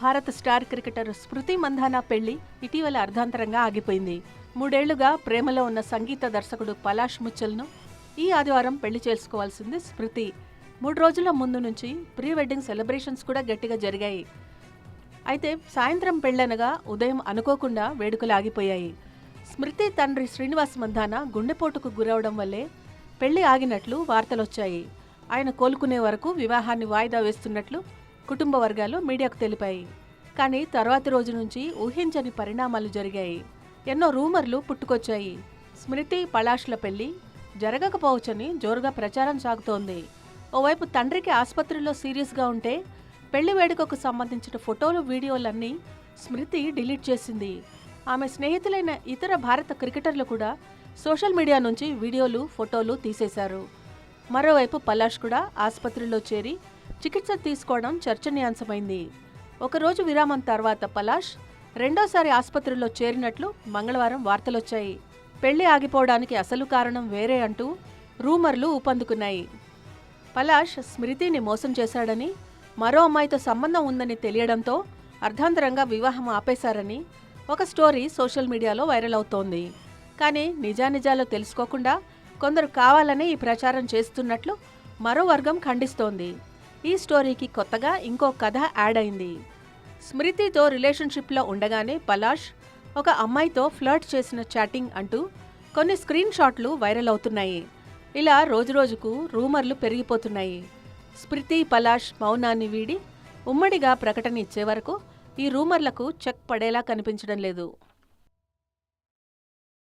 భారత star cricketer స్మృతి మంధానా పెళ్ళి ఇటీవల అర్ధాంతరంగా ఆగిపోయింది. మూడేళ్ళుగా ప్రేమలో ఉన్న సంగీత దర్శకుడు పలాష్ ముచ్చల్ను ఈ ఆదివారం పెళ్ళి చేసుకోవాల్సింది స్మృతి. మూడు రోజుల ముందు నుంచి ప్రీ వెడ్డింగ్ సెలబ్రేషన్స్ కూడా గట్టిగా జరిగాయి. అయితే సాయంత్రం పెళ్ళనగా ఉదయం అనుకోకుండా వేడుకలు ఆగిపోయాయి. స్మృతి తండ్రి శ్రీనివాస్ మంధాన గుండెపోటుకు గురవడం వల్లే పెళ్ళి ఆగినట్లు వార్తలొచ్చాయి. ఆయన కోలుకునే వరకు వివాహాన్ని వాయిదా వేస్తున్నట్లు కుటుంబ వర్గాలు మీడియాకు తెలిపాయి. కానీ తర్వాతి రోజు నుంచి ఊహించని పరిణామాలు జరిగాయి. ఎన్నో రూమర్లు పుట్టుకొచ్చాయి. స్మృతి పలాష్ల పెళ్ళి జరగకపోవచ్చని జోరుగా ప్రచారం సాగుతోంది. ఓవైపు తండ్రికి ఆసుపత్రిలో సీరియస్గా ఉంటే పెళ్ళి వేడుకకు సంబంధించిన ఫోటోలు వీడియోలన్నీ స్మృతి డిలీట్ చేసింది. ఆమె స్నేహితులైన ఇతర భారత క్రికెటర్లు కూడా సోషల్ మీడియా నుంచి వీడియోలు ఫోటోలు తీసేశారు. మరోవైపు పలాష్ కూడా ఆసుపత్రిలో చేరి చికిత్స తీసుకోవడం చర్చనీయాంశమైంది. ఒకరోజు విరామం తర్వాత పలాష్ రెండోసారి ఆసుపత్రిలో చేరినట్లు మంగళవారం వార్తలొచ్చాయి. పెళ్ళి ఆగిపోవడానికి అసలు కారణం వేరే అంటూ రూమర్లు ఊపందుకున్నాయి. పలాష్ స్మృతిని మోసం చేశాడని మరో అమ్మాయితో సంబంధం ఉందని తెలియడంతో అర్ధాంతరంగా వివాహం ఆపేశారని ఒక స్టోరీ సోషల్ మీడియాలో వైరల్ అవుతోంది. కానీ నిజానిజాలు తెలుసుకోకుండా కొందరు కావాలనే ఈ ప్రచారం చేస్తున్నట్లు మరో వర్గం ఖండిస్తోంది. ఈ స్టోరీకి కొత్తగా ఇంకో కథ యాడ్ అయింది. స్మృతితో రిలేషన్షిప్లో ఉండగానే పలాష్ ఒక అమ్మాయితో ఫ్లర్ట్ చేసిన చాటింగ్ అంటూ కొన్ని స్క్రీన్ షాట్లు వైరల్ అవుతున్నాయి. ఇలా రోజురోజుకు రూమర్లు పెరిగిపోతున్నాయి. స్మృతి పలాష్ మౌనాన్ని వీడి ఉమ్మడిగా ప్రకటన ఇచ్చే వరకు ఈ రూమర్లకు చెక్ పడేలా కనిపించడం లేదు.